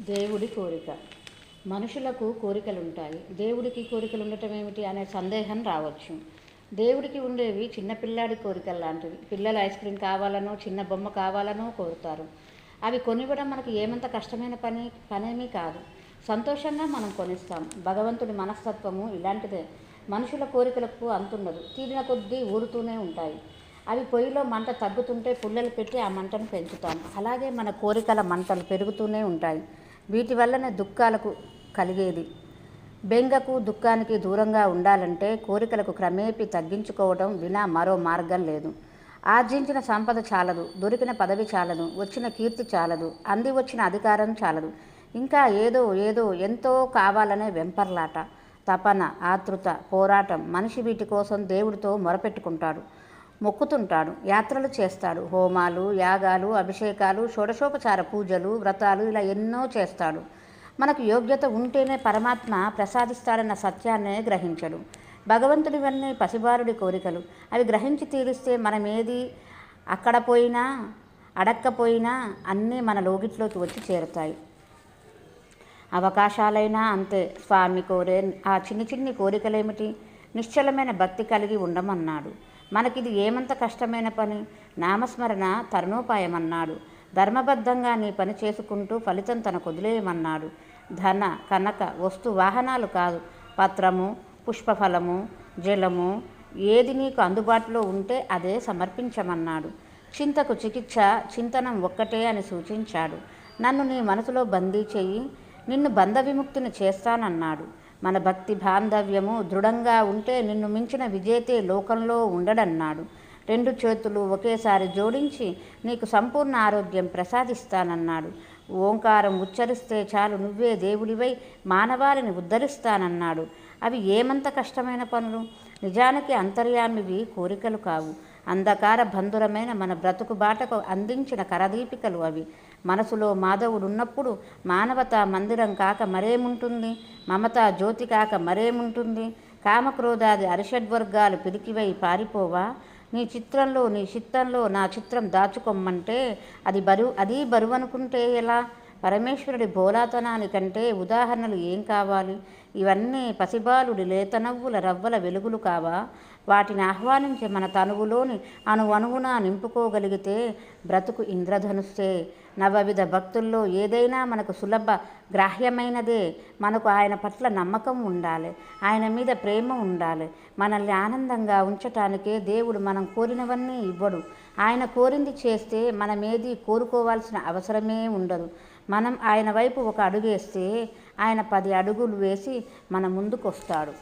దేవుడి కోరిక. మనుషులకు కోరికలు ఉంటాయి దేవుడికి కోరికలు ఉండటం ఏమిటి అనే సందేహం రావచ్చు. దేవుడికి ఉండేవి చిన్నపిల్లాడి కోరికలు లాంటివి పిల్లలు ఐస్ క్రీమ్ కావాలనో చిన్న బొమ్మ కావాలనో కోరుతారు. అవి కొనివ్వడం మనకు ఏమంత కష్టమైన పని పనేమీ కాదు. సంతోషంగా మనం కొనిస్తాం. భగవంతుడి మనస్తత్వము ఇలాంటిదే. మనుషుల కోరికలకు అంతుండదు తీరిన కొద్దీ ఊరుతూనే ఉంటాయి. అవి పొయ్యిలో మంట తగ్గుతుంటే పుల్లలు పెట్టి ఆ మంటను పెంచుతాం. అలాగే మన కోరికల మంటలు పెరుగుతూనే ఉంటాయి. వీటి వల్లనే దుఃఖాలకు కలిగేది. బెంగకు దుఃఖానికి దూరంగా ఉండాలంటే కోరికలకు క్రమేపీ తగ్గించుకోవడం వినా మరో మార్గం లేదు. ఆర్జించిన సంపద చాలదు దొరికిన పదవి చాలదు వచ్చిన కీర్తి చాలదు అంది వచ్చిన అధికారం చాలదు. ఇంకా ఏదో ఏదో ఎంతో కావాలనే వెంపర్లాట తపన ఆతృత పోరాటం మనిషి వీటి కోసం దేవుడితో మొరపెట్టుకుంటాడు. మొక్కుతుంటాడు. యాత్రలు చేస్తాడు. హోమాలు యాగాలు అభిషేకాలు షోడశోపచార పూజలు వ్రతాలు ఇలా ఎన్నో చేస్తాడు. మనకు యోగ్యత ఉంటేనే పరమాత్మ ప్రసాదిస్తాడన్న సత్యాన్నే గ్రహించడు. భగవంతుడివన్నీ పసిబారుడి కోరికలు. అవి గ్రహించి తీరిస్తే మనమేది అక్కడ పోయినా అడక్కపోయినా అన్నీ మన లోగిట్లోకి వచ్చి చేరుతాయి. అవకాశాలైనా అంతే. స్వామి కోరే ఆ చిన్ని చిన్ని కోరికలేమిటి? నిశ్చలమైన భక్తి కలిగి ఉండమన్నాడు. మనకిది ఏమంత కష్టమైన పని? నామస్మరణ తరుణోపాయమన్నాడు. ధర్మబద్ధంగా నీ పని చేసుకుంటూ ఫలితం తనకు వదిలేయమన్నాడు ధన కనక వస్తు వాహనాలు కాదు. పత్రము పుష్పఫలము జలము ఏది నీకు అందుబాటులో ఉంటే అదే సమర్పించమన్నాడు. చింతకు చికిత్స చింతనం ఒక్కటే అని సూచించాడు. నన్ను నీ మనసులో బందీ చెయ్యి. నిన్ను బంధ విముక్తిని చేస్తానన్నాడు. మన భక్తి బాంధవ్యము దృఢంగా ఉంటే నిన్ను మించిన విజేతే లోకంలో ఉండడన్నాడు. రెండు చేతులు ఒకేసారి జోడించి నీకు సంపూర్ణ ఆరోగ్యం ప్రసాదిస్తానన్నాడు. ఓంకారం ఉచ్చరిస్తే చాలు నువ్వే దేవుడివై మానవాళిని ఉద్ధరిస్తానన్నాడు. అవి ఏమంత కష్టమైన పనులు? నిజానికి అంతర్యామివి కోరికలు కావు. అంధకార బంధురమైన మన బ్రతుకు బాటకు అందించిన కరదీపికలు అవి. మనసులో మాధవుడున్నప్పుడు మానవత మందిరం కాక మరేముంటుంది? మమత జ్యోతి కాక మరేముంటుంది? కామక్రోధాది అరిషడ్వర్గాలు పిరికివై పారిపోవా? నీ చిత్రంలో నీ చిత్తంలో నా చిత్రం దాచుకోమ్మంటే అది బరువు అది బరువు అనుకుంటే ఎలా? పరమేశ్వరుడి బోలాతనానికంటే ఉదాహరణలు ఏం కావాలి? ఇవన్నీ పసిబాలుడి లేతనవ్వుల రవ్వల వెలుగులు కావా? వాటిని ఆహ్వానించి మన తనువులోని అణు నింపుకోగలిగితే బ్రతుకు ఇంద్రధనుస్సే. నవవిధ భక్తుల్లో ఏదైనా మనకు సులభ గ్రాహ్యమైనదే మనకు ఆయన పట్ల నమ్మకం ఉండాలి. ఆయన మీద ప్రేమ ఉండాలి. మనల్ని ఆనందంగా ఉంచటానికే దేవుడు మనం కోరినవన్నీ ఇవ్వడు. ఆయన కోరింది చేస్తే మనమేది కోరుకోవాల్సిన అవసరమే ఉండదు. మనం ఆయన వైపు ఒక అడుగేస్తే ఆయన పది అడుగులు వేసి మన ముందుకొస్తాడు.